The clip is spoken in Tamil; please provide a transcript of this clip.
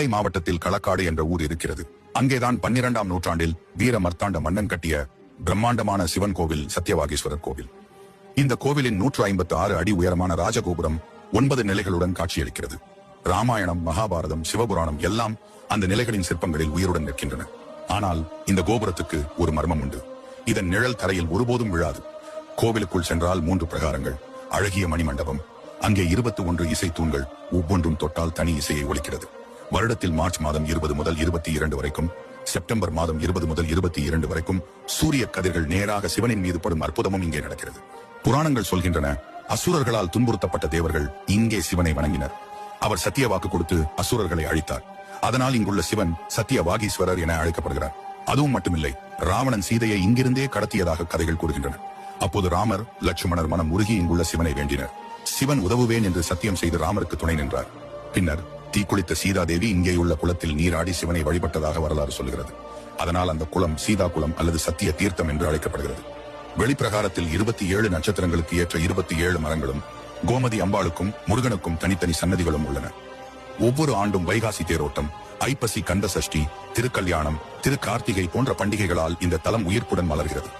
நெல்லை மாவட்டத்தில் களக்காடு என்ற ஊர் இருக்கிறது. அங்கேதான் பன்னிரண்டாம் நூற்றாண்டில் வீர மர்த்தாண்ட மன்னன் கட்டிய பிரம்மாண்டமான சிவன் கோவில் சத்தியவாகீஸ்வரர் கோவில். இந்த கோவிலின் நூற்று ஐம்பத்து ஆறு அடி உயரமான ராஜகோபுரம் ஒன்பது நிலைகளுடன் காட்சியளிக்கிறது. ராமாயணம் மகாபாரதம் சிவபுராணம் எல்லாம் அந்த நிலைகளின் சிற்பங்களில் உயிருடன் நிற்கின்றன. ஆனால் இந்த கோபுரத்துக்கு ஒரு மர்மம் உண்டு. இதன் நிழல் தரையில் ஒருபோதும் விழாது. கோவிலுக்குள் சென்றால் மூன்று பிரகாரங்கள். அழகிய மணிமண்டபம் அங்கே இருபத்தி ஒன்று இசை தூண்கள் ஒவ்வொன்றும் தொட்டால் தனி இசையை ஒலிக்கிறது. வருடத்தில் மார்ச் மாதம் இருபது முதல் இருபத்தி இரண்டு வரைக்கும் செப்டம்பர் மாதம் இருபது முதல் இருபத்தி இரண்டு வரைக்கும் சூரிய கதிர்கள் நேராக சிவனின் மீது படும் அற்புதமும் இங்கே நடக்கிறது. புராணங்கள் சொல்கின்றன அசுரர்களால் துன்புறுத்தப்பட்ட தேவர்கள் இங்கே சிவனை வணங்கினர். அவர் சத்திய வாக்கு கொடுத்து அசுரர்களை அழித்தார். அதனால் இங்குள்ள சிவன் சத்திய வாகீஸ்வரர் என அழைக்கப்படுகிறார். அதுவும் மட்டுமில்லை ராவணன் சீதையை இங்கிருந்தே கடத்தியதாக கதைகள் கூறுகின்றன. அப்போது ராமர் லட்சுமணர் மனம் உருகி இங்குள்ள சிவனை வேண்டினர். சிவன் உதவுவேன் என்று சத்தியம் செய்து ராமருக்கு துணை நின்றார். பின்னர் தீக்குளித்த சீதாதேவி இங்கேயுள்ள குளத்தில் நீராடி சிவனை வழிபட்டதாக வரலாறு சொல்கிறது அதனால் அந்த குளம் சீதா குளம் அல்லது சத்திய தீர்த்தம் என்று அழைக்கப்படுகிறது. வெளிப்பிரகாரத்தில் இருபத்தி ஏழு நட்சத்திரங்களுக்கு ஏற்ற இருபத்தி ஏழு மரங்களும் கோமதி அம்பாளுக்கும் முருகனுக்கும் தனித்தனி சன்னதிகளும் உள்ளன. ஒவ்வொரு ஆண்டும் வைகாசி தேரோட்டம் ஐப்பசி கந்த சஷ்டி திருக்கல்யாணம் திரு கார்த்திகை போன்ற பண்டிகைகளால் இந்த தலம் உயிர்ப்புடன் மலர்கிறது.